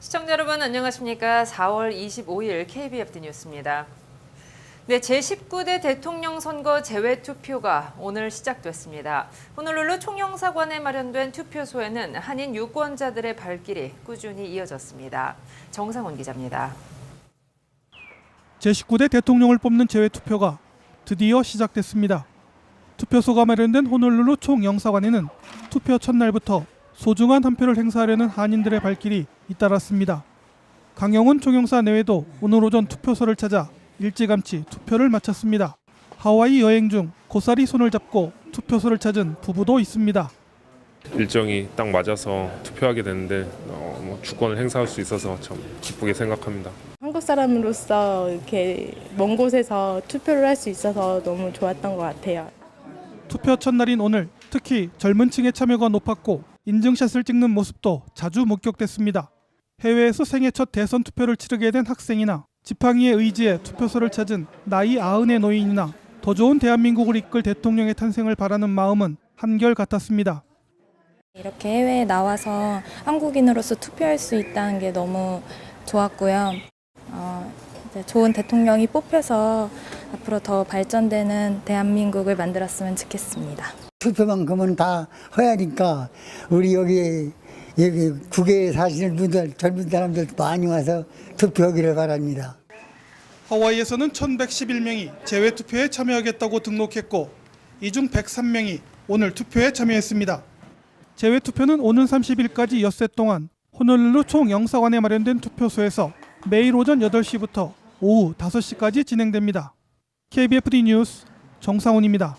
시청자 여러분 안녕하십니까? 4월 25일 KBFD 뉴스입니다. 네, 제19대 대통령 선거 재외 투표가 오늘 시작됐습니다. 호놀룰루 총영사관에 마련된 투표소에는 한인 유권자들의 발길이 꾸준히 이어졌습니다. 정상훈 기자입니다. 제19대 대통령을 뽑는 재외 투표가 드디어 시작됐습니다. 투표소가 마련된 호놀룰루 총영사관에는 투표 첫날부터 소중한 한 표를 행사하려는 한인들의 발길이 잇따랐습니다. 강영훈 총영사 내외도 오늘 오전 투표소를 찾아 일찌감치 투표를 마쳤습니다. 하와이 여행 중 고사리 손을 잡고 투표소를 찾은 부부도 있습니다. 일정이 딱 맞아서 투표하게 됐는데 어, 뭐 주권을 행사할 수 있어서 참 기쁘게 생각합니다. 한국 사람으로서 이렇게 먼 곳에서 투표를 할 수 있어서 너무 좋았던 것 같아요. 투표 첫날인 오늘 특히 젊은 층의 참여가 높았고 인증샷을 찍는 모습도 자주 목격됐습니다. 해외에서 생애 첫 대선 투표를 치르게 된 학생이나 지팡이의 의지에 투표소를 찾은 나이 아흔의 노인이나 더 좋은 대한민국을 이끌 대통령의 탄생을 바라는 마음은 한결 같았습니다. 이렇게 해외에 나와서 한국인으로서 투표할 수 있다는 게 너무 좋았고요. 어, 좋은 대통령이 뽑혀서 앞으로 더 발전되는 대한민국을 만들었으면 좋겠습니다. 투표만큼은 다 해야니까 우리 여기 여기 국외에 사시는 분들 젊은 사람들 많이 와서 투표하기를 바랍니다. 하와이에서는 1111명이 재외 투표에 참여하겠다고 등록했고 이 중 103명이 오늘 투표에 참여했습니다. 재외 투표는 오는 30일까지 엿새 동안 호놀룰루 총영사관에 마련된 투표소에서 매일 오전 8시부터 오후 5시까지 진행됩니다. KBFD 뉴스 정상훈입니다.